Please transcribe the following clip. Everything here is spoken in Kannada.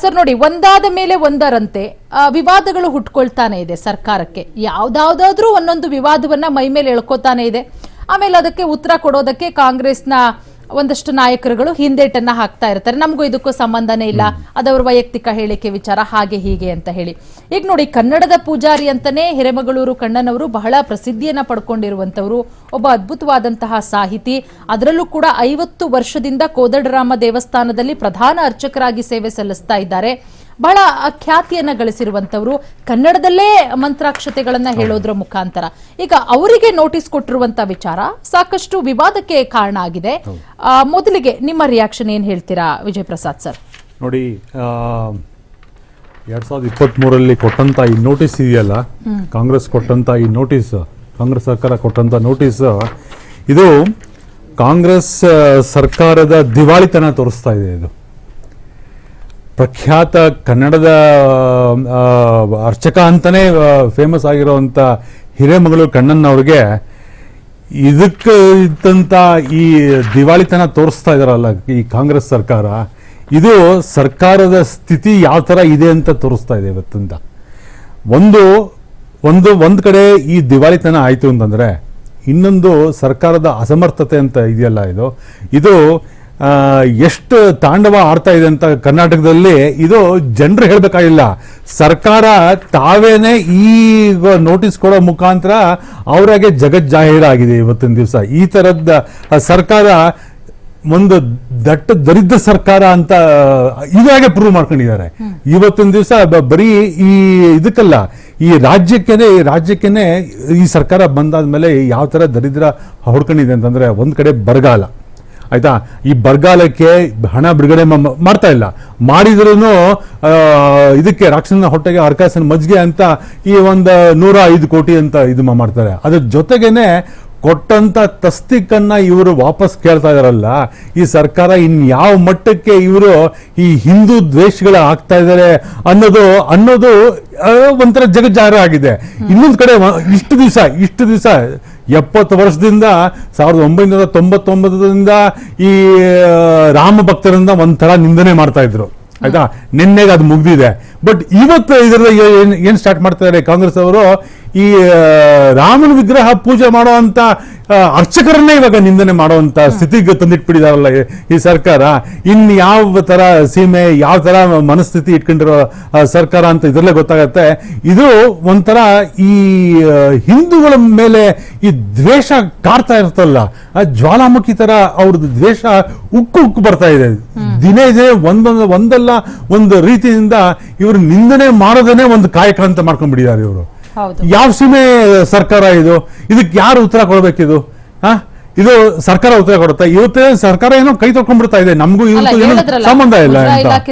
ಸರ್ ನೋಡಿ, ಒಂದಾದ ಮೇಲೆ ಒಂದರಂತೆ ವಿವಾದಗಳು ಹುಟ್ಕೊಳ್ತಾನೆ ಇದೆ ಸರ್ಕಾರಕ್ಕೆ. ಯಾವ್ದಾವ್ದಾದ್ರೂ ಒಂದೊಂದು ವಿವಾದವನ್ನ ಮೈ ಮೇಲೆ ಎಳ್ಕೊತಾನೆ ಇದೆ. ಆಮೇಲೆ ಅದಕ್ಕೆ ಉತ್ತರ ಕೊಡೋದಕ್ಕೆ ಕಾಂಗ್ರೆಸ್ನ ಒಂದಷ್ಟು ನಾಯಕರುಗಳು ಹಿಂದೇಟನ್ನ ಹಾಕ್ತಾ ಇರ್ತಾರೆ. ನಮಗೂ ಇದಕ್ಕೂ ಸಂಬಂಧನೇ ಇಲ್ಲ. ಅದವ್ರ ವೈಯಕ್ತಿಕ ಹೇಳಿಕೆ ವಿಚಾರ ಹಾಗೆ ಹೀಗೆ ಅಂತ ಹೇಳಿ. ಈಗ ನೋಡಿ ಕನ್ನಡದ ಪೂಜಾರಿ ಅಂತಾನೆ ಹಿರೇಮಗಳೂರು ಕಣ್ಣನವರು ಬಹಳ ಪ್ರಸಿದ್ಧಿಯನ್ನ ಪಡ್ಕೊಂಡಿರುವಂತವರು ಒಬ್ಬ ಅದ್ಭುತವಾದಂತಹ ಸಾಹಿತಿ. ಅದರಲ್ಲೂ ಕೂಡ ಐವತ್ತು ವರ್ಷದಿಂದ ಕೋದಡರಾಮ ದೇವಸ್ಥಾನದಲ್ಲಿ ಪ್ರಧಾನ ಅರ್ಚಕರಾಗಿ ಸೇವೆ ಸಲ್ಲಿಸ್ತಾ ಇದ್ದಾರೆ. ಬಹಳ ಖ್ಯಾತಿಯನ್ನ ಗಳಿಸಿರುವಂತವರು ಕನ್ನಡದಲ್ಲೇ ಮಂತ್ರಾಕ್ಷತೆಗಳನ್ನ ಹೇಳೋದ್ರ ಮುಖಾಂತರ. ಈಗ ಅವರಿಗೆ ನೋಟಿಸ್ ಕೊಟ್ಟಿರುವಂತ ವಿಚಾರ ಸಾಕಷ್ಟು ವಿವಾದಕ್ಕೆ ಕಾರಣ ಆಗಿದೆ. ಮೊದಲಿಗೆ ನಿಮ್ಮ ರಿಯಾಕ್ಷನ್ ಏನ್ ಹೇಳ್ತೀರಾ ವಿಜಯ್ ಪ್ರಸಾದ್ ಸರ್? ನೋಡಿ ಎರಡ್ ಸಾವಿರದ ಇಪ್ಪತ್ತ್ಮೂರರಲ್ಲಿ ಕೊಟ್ಟಂತ ಈ ನೋಟಿಸ್ ಇದೆಯಲ್ಲ ಕಾಂಗ್ರೆಸ್ ಕೊಟ್ಟಂತ ಈ ನೋಟಿಸ್ ಕಾಂಗ್ರೆಸ್ ಸರ್ಕಾರ ಕೊಟ್ಟಂತ ನೋಟಿಸ್ ಇದು ಕಾಂಗ್ರೆಸ್ ಸರ್ಕಾರದ ದಿವಾಳಿತನ ತೋರಿಸ್ತಾ ಇದೆ ಇದು. ಪ್ರಖ್ಯಾತ ಕನ್ನಡದ ಅರ್ಚಕ ಅಂತಲೇ ಫೇಮಸ್ ಆಗಿರುವಂಥ ಹಿರೇಮಗಳು ಕಣ್ಣನ್ನವ್ರಿಗೆ ಇದಕ್ಕೆ ಇದ್ದಂಥ ಈ ದಿವಾಳಿತನ ತೋರಿಸ್ತಾ ಇದಾರಲ್ಲ ಈ ಕಾಂಗ್ರೆಸ್ ಸರ್ಕಾರ. ಇದು ಸರ್ಕಾರದ ಸ್ಥಿತಿ ಯಾವ ಥರ ಇದೆ ಅಂತ ತೋರಿಸ್ತಾ ಇದೆ ಇವತ್ತಿಂದ. ಒಂದು ಒಂದು ಒಂದು ಕಡೆ ಈ ದಿವಾಳಿತನ ಆಯಿತು ಅಂತಂದರೆ ಇನ್ನೊಂದು ಸರ್ಕಾರದ ಅಸಮರ್ಥತೆ ಅಂತ ಇದೆಯಲ್ಲ ಇದು. ಇದು ಎಷ್ಟು ತಾಂಡವ ಆಡ್ತಾ ಇದೆ ಅಂತ ಕರ್ನಾಟಕದಲ್ಲಿ ಇದು ಜನರು ಹೇಳಬೇಕಾಗಿಲ್ಲ. ಸರ್ಕಾರ ತಾವೇನೆ ಈ ನೋಟಿಸ್ ಕೊಡೋ ಮುಖಾಂತರ ಅವರಾಗೆ ಆಗಿದೆ ಇವತ್ತಿನ ದಿವಸ. ಈ ಥರದ ಸರ್ಕಾರ ಒಂದು ದಟ್ಟ ದರಿದ್ರ ಸರ್ಕಾರ ಅಂತ ಇವಾಗೆ ಪ್ರೂವ್ ಮಾಡ್ಕೊಂಡಿದ್ದಾರೆ. ಇವತ್ತಿನ ದಿವಸ ಬರೀ ಈ ಇದಕ್ಕಲ್ಲ, ಈ ರಾಜ್ಯಕ್ಕೇನೆ ಈ ರಾಜ್ಯಕ್ಕೇನೆ ಈ ಸರ್ಕಾರ ಬಂದಾದ ಮೇಲೆ ಯಾವ ತರ ದರಿದ್ರ ಹೊಡ್ಕೊಂಡಿದೆ ಅಂತಂದ್ರೆ ಒಂದು ಕಡೆ ಬರಗಾಲ. ಆಯ್ತಾ? ಈ ಬರಗಾಲಕ್ಕೆ ಹಣ ಬಿಡುಗಡೆ ಮಾಡ್ತಾ ಇಲ್ಲ. ಮಾಡಿದ್ರೂ ಇದಕ್ಕೆ ರಾಕ್ಷಸನ ಹೊಟ್ಟೆಗೆ ಅರ್ಕಾಸನ ಮಜ್ಜಿಗೆ ಅಂತ ಈ ಒಂದು ನೂರ ಐದು ಕೋಟಿ ಅಂತ ಇದು ಮಾಡ್ತಾರೆ. ಅದ್ರ ಜೊತೆಗೇನೆ ಕೊಟ್ಟಂತ ತಸ್ತಿಕನ್ನ ಇವರು ವಾಪಸ್ ಕೇಳ್ತಾ ಇದಾರಲ್ಲ ಈ ಸರ್ಕಾರ ಇನ್ ಯಾವ ಮಟ್ಟಕ್ಕೆ ಇವರು ಈ ಹಿಂದೂ ದ್ವೇಷಗಳ ಆಗ್ತಾ ಇದ್ದಾರೆ ಅನ್ನೋದು ಅನ್ನೋದು ಒಂಥರ ಜಗಜ್ಜಾರ ಆಗಿದೆ. ಇನ್ನೊಂದು ಕಡೆ ಇಷ್ಟು ದಿವಸ ಇಷ್ಟು ದಿವಸ, ಎಪ್ಪತ್ತು ವರ್ಷದಿಂದ, ಸಾವಿರದ ಒಂಬೈನೂರ ತೊಂಬತ್ತೊಂಬತ್ತರಿಂದ ಈ ರಾಮ ಭಕ್ತರಿಂದ ಒಂಥರ ನಿಂದನೆ ಮಾಡ್ತಾ ಇದ್ರು. ಆಯ್ತಾ? ನಿನ್ನೆಗೆ ಅದು ಮುಗ್ದಿದೆ. ಬಟ್ ಇವತ್ತು ಇದರಲ್ಲಿ ಏನು ಸ್ಟಾರ್ಟ್ ಮಾಡ್ತಾ ಕಾಂಗ್ರೆಸ್ ಅವರು? ಈ ರಾಮನ ವಿಗ್ರಹ ಪೂಜೆ ಮಾಡೋ ಆ, ಅರ್ಚಕರನ್ನೇ ಇವಾಗ ನಿಂದನೆ ಮಾಡುವಂತ ಸ್ಥಿತಿಗೆ ತಂದಿಟ್ಬಿಟ್ಟಿದಾರಲ್ಲ ಈ- ಸರ್ಕಾರ. ಇನ್ ಯಾವ ತರ ಸೀಮೆ ಯಾವ ತರ ಮನಸ್ಥಿತಿ ಇಟ್ಕೊಂಡಿರೋ ಸರ್ಕಾರ ಅಂತ ಇದ್ರಲ್ಲೇ ಗೊತ್ತಾಗತ್ತೆ. ಇದು ಒಂಥರ ಈ ಹಿಂದೂಗಳ ಮೇಲೆ ಈ ದ್ವೇಷ ಕಾಡ್ತಾ ಇರ್ತಲ್ಲ ಆ ಜ್ವಾಲಾಮುಖಿ ತರ ಅವ್ರದ್ದು ದ್ವೇಷ ಉಕ್ಕು ಉಕ್ಕು ಬರ್ತಾ ಇದೆ. ದಿನೇ ಇದೆ ಒಂದೊಂದು ಒಂದಲ್ಲ ಒಂದು ರೀತಿಯಿಂದ ಇವರು ನಿಂದನೆ ಮಾಡೋದನ್ನೇ ಒಂದು ಕಾಯಕ ಅಂತ ಮಾಡ್ಕೊಂಡ್ಬಿಟ್ಟಿದ್ದಾರೆ ಇವರು. ಯಾವ ಸೀಮೆ ಸರ್ಕಾರ ಇದು? ಇದಕ್ಕೆ ಯಾರು ಉತ್ತರ ಕೊಡಬೇಕಿದು? ಹಾ? ಇದು ಸರ್ಕಾರ ಉತ್ತರ ಕೊಡುತ್ತೆ? ಇವತ್ತೇ ಸರ್ಕಾರ ಏನೋ ಕೈ ತೊಳ್ಕೊಂಡ್ಬಿಡ್ತಾ ಇದೆ. ನಮಗೂ ಇವತ್ತು ಏನೋ ಸಂಬಂಧ ಇಲ್ಲ ಅಂತ.